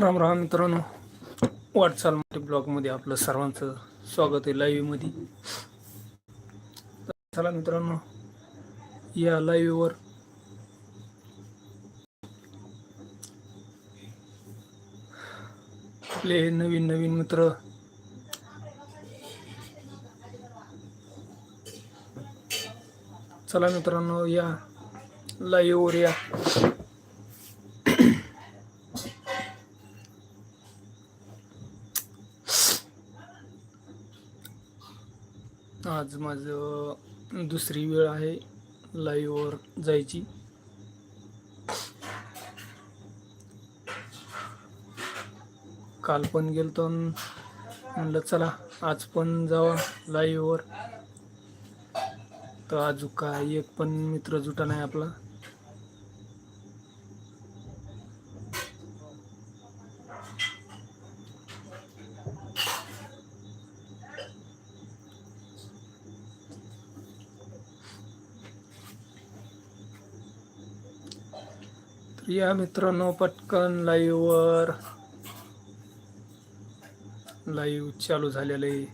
राम राम मित्रांनो. वाटचाल मराठी ब्लॉगमध्ये आपलं सर्वांचं स्वागत आहे लाईव्हमध्ये चला मित्रांनो या लाईव्हवर आपले नवीन नवीन मित्र. चला मित्रांनो या लाईव्हवर या. आज माझं दुसरी वेळ आहे लाईव्हवर जायची. काल पण गेलतो म्हणलं चला आज पण जावा लाईव्हवर तर अजून काय एक पण मित्र जुटा नाही आपला. या मित्रांनो पटकन लाईव्हवर लाईव्ह चालू झालेलं आहे.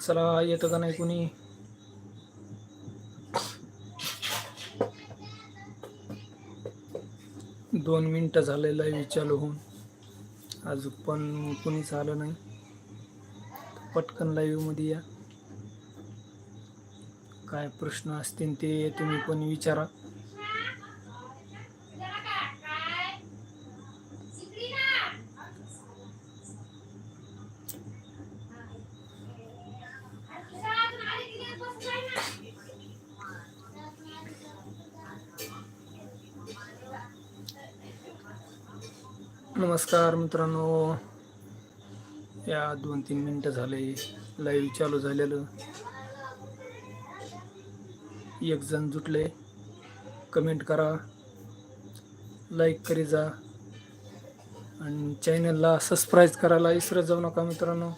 चला येतं का नाही कुणी? दोन मिनटं झाले लाईव्ह चालू होऊन. अजून पण कुणीच आलं नाही. पटकन लाईव्हमध्ये या. काय प्रश्न असतील ते तुम्ही पण विचारा. नमस्कार मित्रांनो. या दोन तीन मिनटं झाले लाईव्ह चालू झालेलं. एक जण जुटले. कमेंट करा. लाईक करी जा. आणि चॅनलला सबस्क्राईब करायला विसरत जाऊ नका मित्रांनो.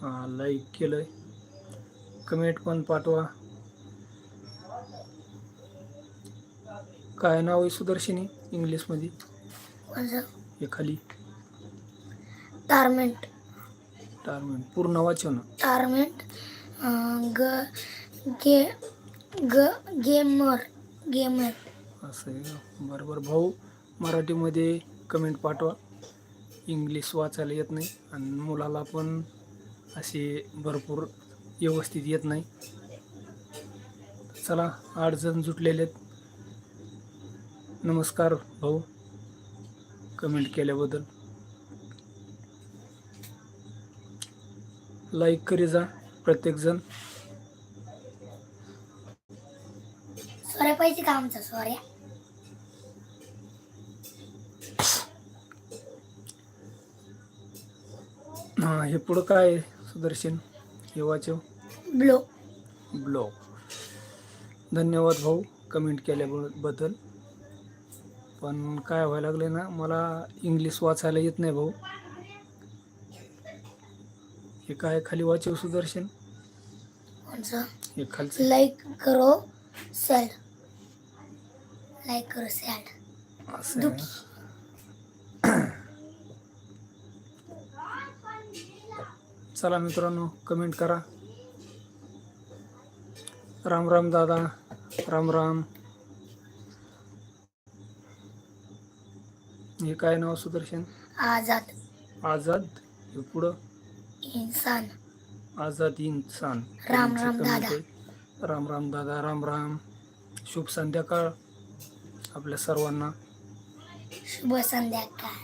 हां लाईक केलंय. कमेंट पण पाठवा. काय नाव आहे सुदर्शिनी? इंग्लिशमध्ये माझं हे खाली टार्मेंट टार्मेंट पूर्ण वाचव ना टार्मेंट ग गे ग गेमर गेमर असं आहे का? बरं बरं भाऊ मराठीमध्ये कमेंट पाठवा. इंग्लिश वाचायला येत नाही आणि मुलाला पण असे भरपूर व्यवस्थित येत नाही. चला आठ जण जुटलेले आहेत. नमस्कार भाऊ. कमेंट केल्याबद्दल. लाईक करी जा प्रत्येकजण. सोऱ्या पाहिजे का आमचा सोऱ्या हां हे पुढं काय आहे, सुदर्शन? हे वाचव. ब्लो ब्लॉग धन्यवाद भाऊ कमेंट केल्याबद्दल. पण काय व्हायला लागले ना मला इंग्लिश वाचायला येत नाही भाऊ. हे काय खाली वाचव सुदर्शन. हे खालचं. लाईक करो सेल लाईक करो सॅड असं आहे. दुखी चला मित्रांनो कमेंट करा. राम राम दादा राम राम. हे काय नाव सुदर्शन? आझाद. आझाद? हे पुढं? इन्सान. आझाद इन्सान. राम राम दादा. राम राम दादा राम राम. शुभ संध्याकाळ आपल्या सर्वांना. शुभ संध्याकाळ.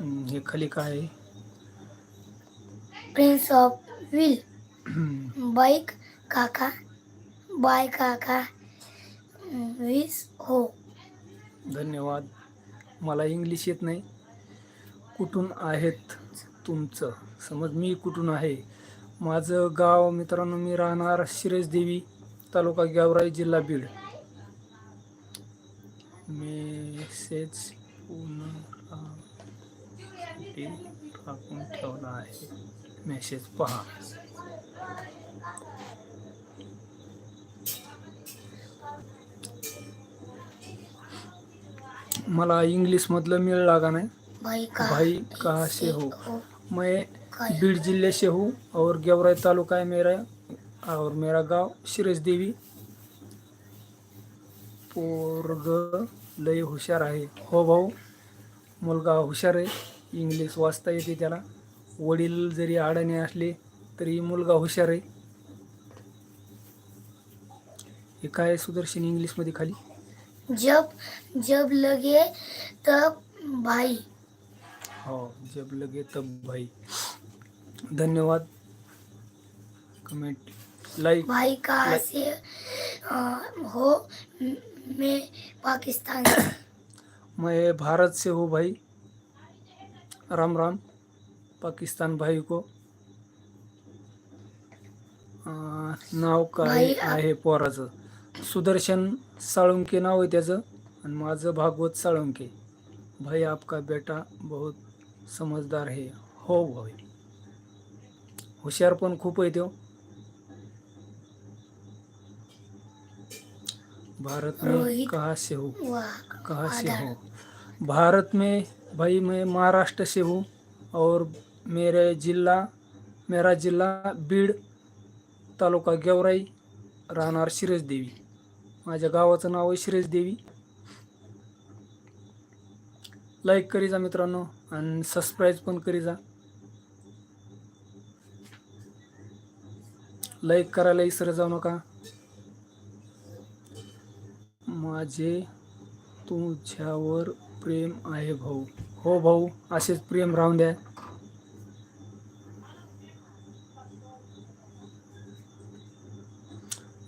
हम्म, हे खाली काय आहे? प्रिन्स ऑफ विल बाईक काका. बाय काका. वीस हो. धन्यवाद. मला इंग्लिश येत नाही. कुठून आहेत तुमचं? समज मी कुठून आहे? माझं गाव मित्रांनो मी राहणार शिरस देवी तालुका गावराई जिल्हा बीड. मेसेज टाकून ठेवला आहे. मेसेज पहा. मला इंग्लिशमधलं मिळ लागा नाही भाई का? भाई कहाँ से हो? हो. मैं बीड़ जिले से हूँ. और गेवराई तालुका है मेरा और मेरा गांव शिरस देवी. पोरग लय हुशार आहे. हो भाऊ मुलगा हुशार आहे. इंग्लिश वाचता येते त्याला. वडील जरी अडाणी असले तरी मुलगा हुशार आहे. हे काय आहे सुदर्शन इंग्लिशमध्ये खाली? जब जब लगे तब भाई। हो जब लगे तब भाई। धन्यवाद। कमेंट लाईक भाई कहाँ लाइक- से अ, हो मैं पाकिस्तान से। मैं भारत से हूँ भाई। राम राम पाकिस्तान भाई को। अं, नाव काय आहे पोराचं। सुदर्शन साळुंके नाव आहे त्याचं. आणि माझं भागवत साळुंके. भाई आपका बेटा बहुत समजदार है. हो भाई. हुशार पण खूप आहे तो. भारत में कहाँ से हो? कहाँ से। हो? भारत में भाई मैं महाराष्ट्र से हूँ. और मेरे जिला मेरा जिल्हा बीड तालुका गेवराई राहणार शिरस देवी माझ्या गावाचं नाव आहे शिरस देवी. लाईक करी जा मित्रांनो आणि सबस्क्राईब पण करी जा. लाईक करायला विसरत जाऊ नका. माझे तुझ्यावर प्रेम आहे भाऊ. हो भाऊ असेच प्रेम राहून द्या.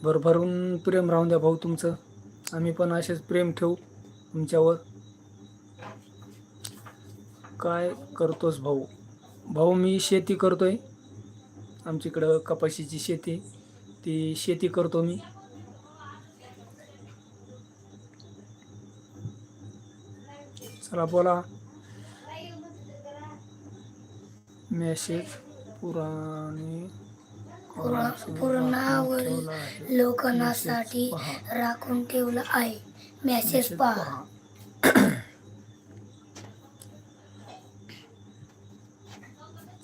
भरभरून प्रेम राहून द्या भाऊ तुमचं. आम्ही पण असेच प्रेम ठेवू तुमच्यावर. काय करतोस भाऊ? भाऊ मी शेती करतोय. आमच्याकडं कपाशीची शेती ती शेती करतो मी. चला बोला. मेसेज पुराणे पुराणावरील. लोकांसाठी. राखून ठेवलं आहे मेसेज पहा.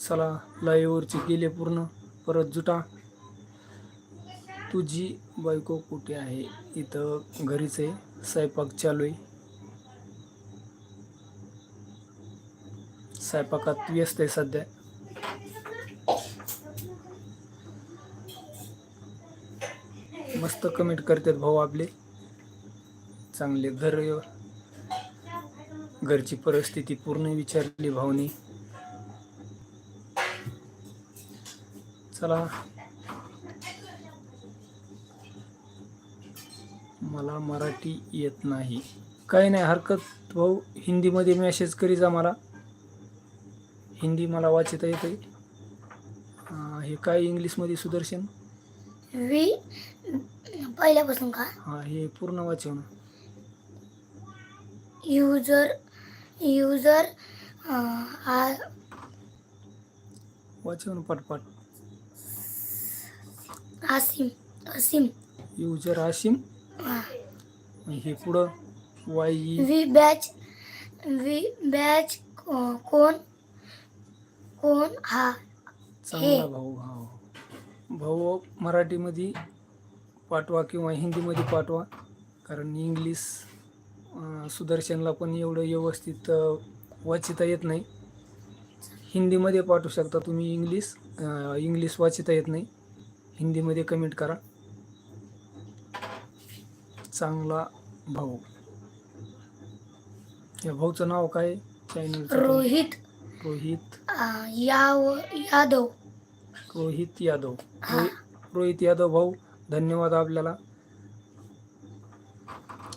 चला लाईव्हवरचे गेले पूर्ण परत जुटा तुझी बायको कुठे आहे इथं घरीच आहे स्वयंपाक चालू आहे स्वयंपाकात व्यस्त आहे सध्या मस्त कमेंट करतात भाऊ आपले. चांगले घर घरची परिस्थिती पूर्ण विचारली भाऊनी. चला. मला मराठी येत नाही. काही नाही हरकत. भाऊ हिंदीमध्ये मेसेज करी जा मला. हिंदी मला वाचता येते हे काय इंग्लिशमध्ये सुदर्शन? वी पहिल्यापासून का? हां हे पूर्ण वाचव ना युजर युजर आ वाचव ना पटपट. आसिम असीम युजर आशिम हा. हे पुढं Y V batch V batch कोण कोण हा चांगला भाऊ हा. भाऊ मराठीमध्ये पाठवा किंवा हिंदीमध्ये पाठवा. कारण इंग्लिश सुदर्शनला पण एवढं व्यवस्थित वाचिता येत नाही. हिंदीमध्ये पाठवू शकता तुम्ही इंग्लिश इंग्लिश वाचिता येत नाही. हिंदीमध्ये कमेंट करा. चांगला भाऊ. या भाऊचं नाव काय? चॅनलचं रोहित. रोहित. यादव. रोहित यादव. रोहि- रोहित यादव भाऊ धन्यवाद आपल्याला.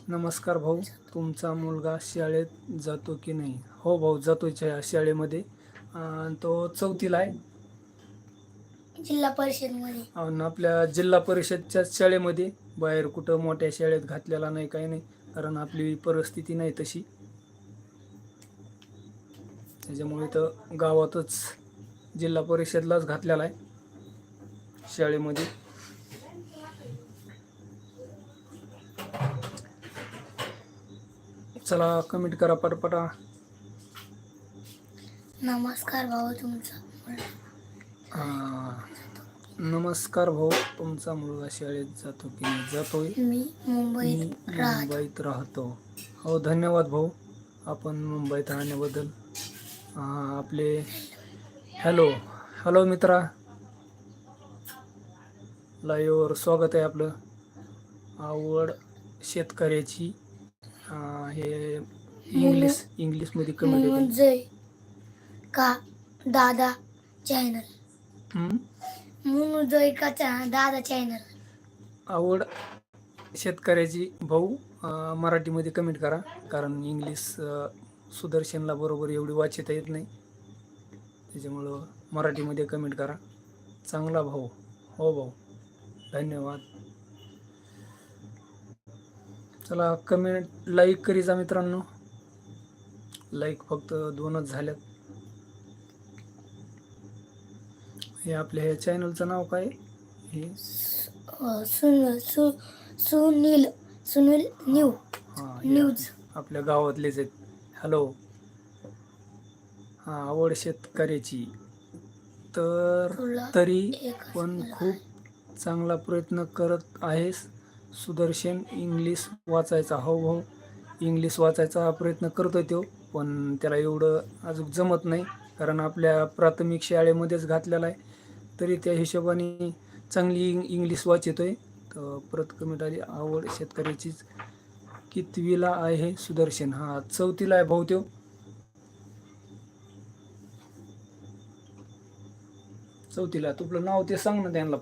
नमस्कार भाऊ तुमचा मुलगा शाळेत जातो की नाही? हो भाऊ जातो शाळेमध्ये. तो चौथीला आहे. जिल्हा परिषद आपल्या जिल्हा परिषदच्या शाळेमध्ये. बाहेर कुठं मोठ्या शाळेत घातलेला नाही काही नाही. कारण आपली परिस्थिती नाही तशी. त्याच्यामुळे इथं गावातच जिल्हा परिषदलाच घातलेला आहे. शाळेमध्ये. चला कमेंट करा पटपटा. नमस्कार भाऊ तुमचा हा. नमस्कार भाऊ तुमचा मुलगा शाळेत जातो की नाही? जातोय. मी मुंबईत राहतो. मुंबईत राहतो. हो धन्यवाद भाऊ. आपण मुंबईत राहण्याबद्दल. आपले हॅलो. हॅलो मित्रा. लाईव्हवर स्वागत आहे आपलं. आवड शेतकऱ्याची हा, हे इंग्लिश इंग्लिशमध्ये कमेंट येते. म्हणजे का दादा चॅनल. हम्म? मुनुजय का चा- दादा चॅनल. आवड शेतकऱ्याची भाऊ अं, मराठीमध्ये कमेंट करा. कारण इंग्लिश अं, सुदर्शनला बरोबर एवढी वाचता येत नाही. त्याच्यामुळं मराठीमध्ये कमेंट करा. चांगला भाऊ. हो भाऊ. धन्यवाद. चला कमेंट लाईक करीचा मित्रांनो. लाईक फक्त दोनच झाल्यात. हे आपल्या ह्या चॅनलचं नाव काय? हे अ, सुन सु सुनील सुनील न्यू न्यूज. आपल्या गावातलेच आहेत. हॅलो आवड शेतकऱ्याची. तर तरी पण खूप चांगला प्रयत्न करत आहेस. सुदर्शन इंग्लिश वाचायचा. हो हो इंग्लिश वाचायचा प्रयत्न करतोय तो पण त्याला एवढं अजून जमत नाही कारण आपल्या प्राथमिक शाळेमध्येच घातलेला आहे. तरी त्या हिशोबाने चांगली इंग- इंग्लिश वाचतोय. तर परत कमेंट आली आवड शेतकऱ्याचीच कितवीला आहे सुदर्शन? हा चौथीला आहे भाऊ त्यो चौथीला. तुपलं नाव ते सांग ना त्यांना.